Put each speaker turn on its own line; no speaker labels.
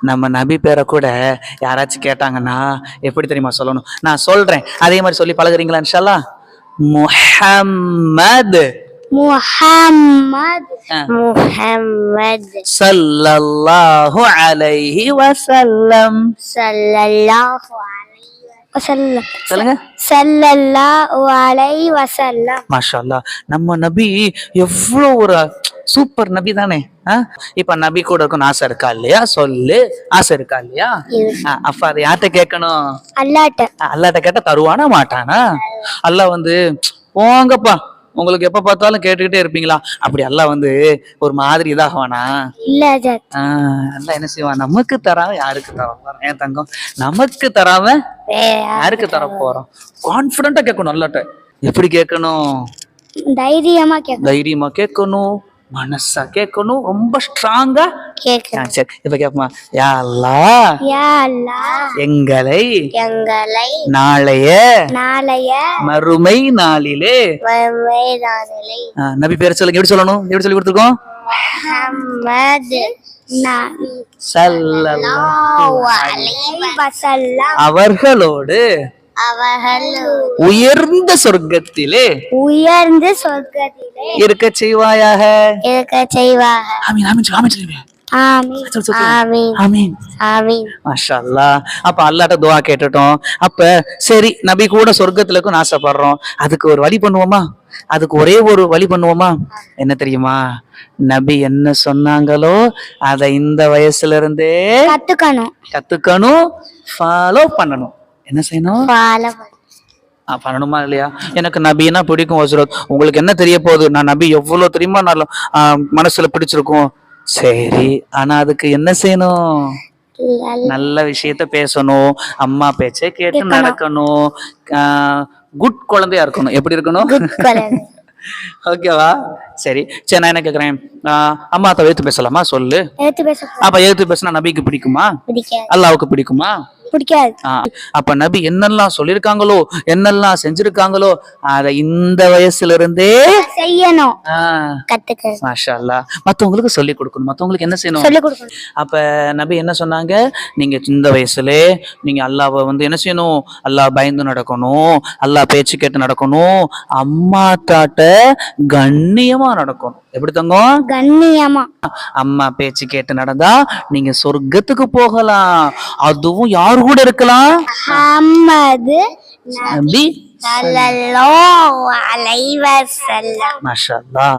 நம்ம நபி பேரை கூட யாராச்சும் கேட்டாங்கன்னா எப்படி தெரியுமா சொல்லணும்? நான் சொல்றேன். அதே மாதிரி சொல்லி பழகுறீங்களா இன்ஷால்லா? முஹம்மது.
முஹம்மத். முஹம்மத்.
சல்லல்லாஹு அலைஹி வஸல்லம்.
அலைஹி வஸல்லம்
சொல்லுங்க.
ஸல்லல்லாஹு அலைஹி வஸல்லம்.
மாஷா நம்ம நபி எவ்வளோ ஒரு சூப்பர் நபி தானே? இப்ப நபி கூட இருக்கும் ஆசை இருக்கா இல்லையா? சொல்லு. ஆசை இருக்கா இல்லையா? அப்ப அதை யார்கிட்ட கேட்கணும்?
அல்லாட்ட.
அல்லாட்ட கேட்டா தருவானா மாட்டானா? அல்லாஹ் வந்து போங்கப்பா உங்களுக்கு எப்ப பார்த்தாலும் கேட்டுக்கிட்டே இருப்பீங்களா? அப்படி அல்லாஹ் வந்து ஒரு மாதிரி இதாகவானா?
இல்ல
அல்லாஹ் என்ன செய்வான்? நமக்கு தராம யாருக்கு தராம? ஏன் தங்கம்? நமக்கு தராம யாருக்கு தர போறோம்? கான்பிடண்டா கேட்கணும் அல்லாட்ட. எப்படி கேட்கணும்?
தைரியமா
தைரியமா கேட்கணும். மனசா கேட்கணும் ரொம்ப ஸ்ட்ராங்கா சரி. இப்ப கேப்பமா யா அல்லாஹ்
யா அல்லாஹ்
எங்களை
எங்களை
நாளைய
நாளைய
மறுமை நாளிலே. நபி பேர் சொல்லுங்க. எப்படி சொல்லணும்? எப்படி சொல்லி கொடுத்துருக்கோம்? அவர்களோடு
அவர்கள்
உயர்ந்த சொர்க்கத்திலே
உயர்ந்து சொர்க்கத்திலே
இருக்க செய்வாயாக.
இருக்க செய்வாக.
ஆமீன் ஆமீன் சொல்லுங்க. அப்ப அல்லாட்ட துவா கேட்டுட்டோம். அப்ப சரி நபி கூட சொர்க்கத்துல இருக்குன்னு ஆசைப்படுறோம். அதுக்கு ஒரு வழி பண்ணுவோமா? அதுக்கு ஒரே ஒரு வழி பண்ணுவோமா? என்ன தெரியுமா? நபி என்ன சொன்னாங்களோ அதை இந்த வயசுல இருந்தே
கத்துக்கணும்.
கத்துக்கணும் ஃபாலோ பண்ணணும். என்ன செய்யணும்? பண்ணணுமா இல்லையா? எனக்கு நபினா பிடிக்கும் ஹஸ்ரத்? உங்களுக்கு என்ன தெரிய போகுது? நான் நபி எவ்வளவு தெரியுமா நல்ல மனசுல பிடிச்சிருக்கும். சரி ஆனா அதுக்கு என்ன செய்யணும்? நல்ல விஷயத்த பேசணும். அம்மா பேச்சை கேட்டு நடக்கணும். குட் குழந்தையா இருக்கணும். எப்படி இருக்கணும்? ஓகேவா சரி. சரி நான் என்ன கேக்குறேன்? அம்மா அதை எடுத்து பேசலாமா? சொல்லு. அப்ப எடுத்து பேசினா நபிக்கு பிடிக்குமா? அல்லாவுக்கு பிடிக்குமா?
பிடிக்காது.
அப்ப நபி என்னெல்லாம் சொல்லிருக்காங்களோ என்னெல்லாம் செஞ்சிருக்காங்களோ அத இந்த வயசுல இருந்தே
செய்யணும். கத்துக்க
மாஷா அல்லாஹ் மத்தவங்களுக்கு சொல்லி கொடுக்கணும். மத்தவங்களுக்கு என்ன செய்யணும்?
சொல்லிக் கொடுக்கணும்.
அப்ப நபி என்ன சொன்னாங்க? நீங்க இந்த வயசுல நீங்க அல்லாவை வந்து என்ன செய்யணும்? அல்லாஹ் பயந்து நடக்கணும். அல்லாஹ் பேச்சு கேட்டு நடக்கணும். அம்மா தாட்ட கண்ணியமா நடக்கணும். எப்படி தங்கம்?
கண்ணியமா.
அம்மா பேச்சு கேட்டு நடந்தா நீங்க சொர்க்கத்துக்கு போகலாம். அதுவும் யாரு கூட இருக்கலாம்?
முஹம்மது
நபி.
ஸல்லல்லாஹு அலைஹி வஸல்லம்.
மாஷா அல்லாஹ்